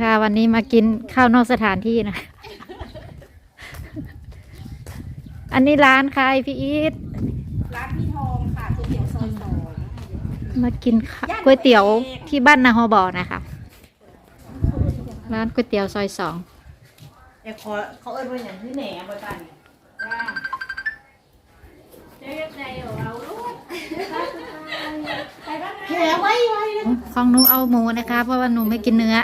ค่ะ วันนี้มากินข้าวนอกสถานที่นะ อันนี้ร้านใครพี่อีทร้านพี่ทองค่ะก๋วยเตี๋ยวซอยสองมากินข้าวก๋วยเตี๋ยวที่บ้านนาฮอบอนะคะร้านก๋วยเตี๋ยวซอยสองแต่ขอเขาเอิ้นว่าอย่างที่แหนมบ่ตันจ้าจะเรียกใจเอาลูกแหนไว้ไว้นะของหนูเอาหมูนะคะ เพราะว่าหนูไม่กินเนื้อ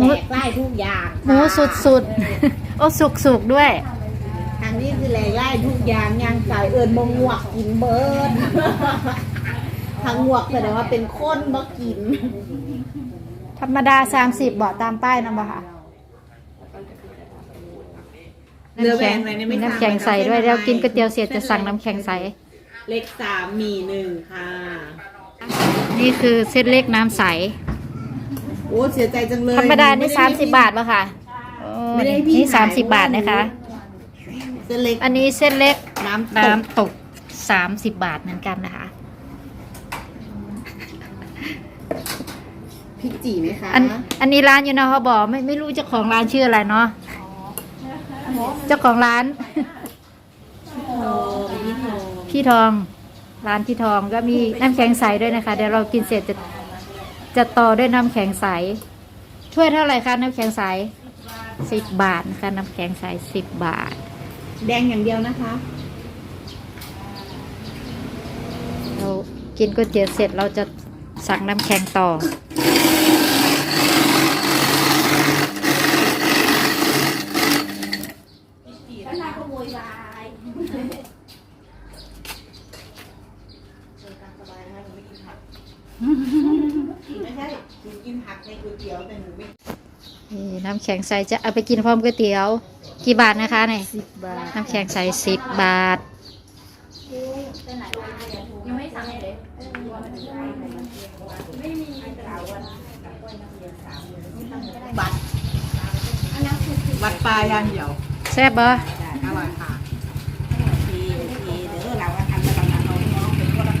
แหนกได้ทุกอย่างหมูสุดๆโอ้สุกๆด้วยทางนี้คือแหลกได้ทุกอย่างย่างไก่เอิญมงงวกกินเบิร์ดทางงวกแสดงว่าเป็นคนบ่กิน ธรรมดา 30บาทตามป้ายนะบ่ค่ะเรือแหวนอะไรเนี่ยไม่มีทราบน้ำแข็งใส่ด้วยนะคะเดี๋ยวกินก๋วยเตี๋ยวเสร็จจะสั่งน้ำแข็งใส เล็กสามมีหนึ่งค่ะ นี่คือเส้นเล็กน้ำใส โอ้เสียใจจังเลยธรรมดานี่ไสามสิบบาทป่ะค่ะโอ้ไม่ได้ให้พี่นี่ถ่สามยสิบบาทนะคะ เส้นเล็กอันนี้เส้นเล็กน้ำตกน้ำตกสามสิบบาทเหมือนกันนะคะ พริกจี่ไหมคะอันอันนี้ร้านอยู่นะเขาบอกไม่ไม่รู้เจ้าของร้านชื่ออะไรเนาะเจ้าของร้านทองพี่ทองพี่ทอง ร้านพี่ทองก็มีน้ำแข็งใสด้วยนะคะ เดี๋ยวเรากินเสร็จจะ จะต่อด้วยน้ำแข็งใสถ้วยเท่าไหร่คะน้ำแข็งใสสิบบาทนะคะน้ำแข็งใสสิบบาท แดงอย่างเดียวนะคะเรากินก๋วยเตี๋ยวเสร็จเราจะสั่งน้ำแข็งต่อ ไม่ใช่หนูกินผักในก๋วยเตี๋ยวแต่หนูไม่นี่น้ำแข็งใสจะเอาไปกินพร้อมก๋วยเตี๋ยว กี่บาทนะคะเนี่ยสิบบาท น้ำแข็งใสสิบบาทบัตรวัดปลาย่างเดียวแซ่บบ่อร่อยค่ะ